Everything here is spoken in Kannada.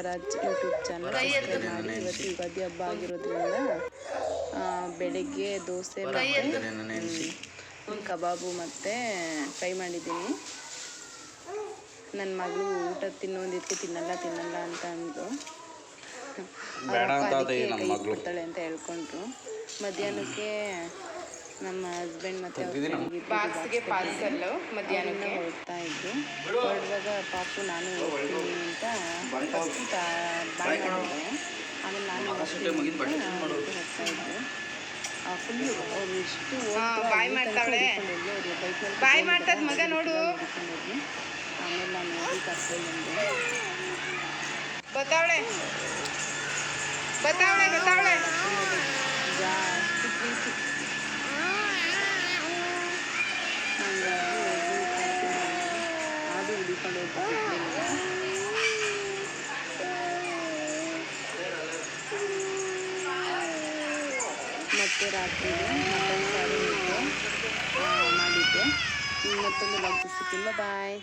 ಗೌಡರಾಜ್ ಯೂಟ್ಯೂಬ್ ಚಾನಲ್ ಸಬ್ಸ್ಕ್ರೈಬ್ ಮಾಡಿ. ಇವತ್ತು ಯುಗಾದಿ ಹಬ್ಬ ಆಗಿರೋದ್ರಿಂದ ಬೆಳಗ್ಗೆ ದೋಸೆ ಮತ್ತು ಕಬಾಬು ಮತ್ತು ಫ್ರೈ ಮಾಡಿದ್ದೀನಿ. ನನ್ನ ಮಗಳು ಊಟ ತಿನ್ನೋದಿಕ್ಕೆ ತಿನ್ನಲ್ಲ ತಿನ್ನಲ್ಲ ಅಂತ ಅಂದು ಬೇಡ ಅಂತ ಅದೇ ಅದಕ್ಕೆ ಕೈ ಅಂತ ಹೇಳ್ಕೊಂಡ್ರು. ಮಧ್ಯಾಹ್ನಕ್ಕೆ ನಮ್ಮ ಹಸ್ಬೆಂಡ್ ಮತ್ತೆ ಪಾರ್ಸಲ್ಲು ಮಧ್ಯಾಹ್ನಕ್ಕೆ. ಹೊರಡ್ತಾ ಇದ್ದು ಹೊರಡುವಾಗ ಪಾಪು ನಾನು ಆಮೇಲೆ ನಾನು ಹೋಗ್ತಾ ಇದ್ದು ಫುಲ್ಲು ಅವ್ರು ಎಷ್ಟು ಬಾಯ್ ಮಾಡ್ತಾವಳೆ. ಬಾಯ್ ಮಾಡ್ತದ ಮಗ ನೋಡು. ಆಮೇಲೆ ನಾನು ಬತ್ತಾವಳೆ ಬತ್ತಾವಳೆ ಬತ್ತಾವಳೆ ಜಾಸ್ತಿ ಅದು ಹುಡಿಕೊಂಡು ಮತ್ತೆ ರಾತ್ರಿ ಮಟನ್ ಸಾರು ಮಾಡಿದ್ದೆ. ಮತ್ತೊಂದು ಲಾಗ್ ಸಿಕ್ಕಿಲ್ಲ ಬಾಯ್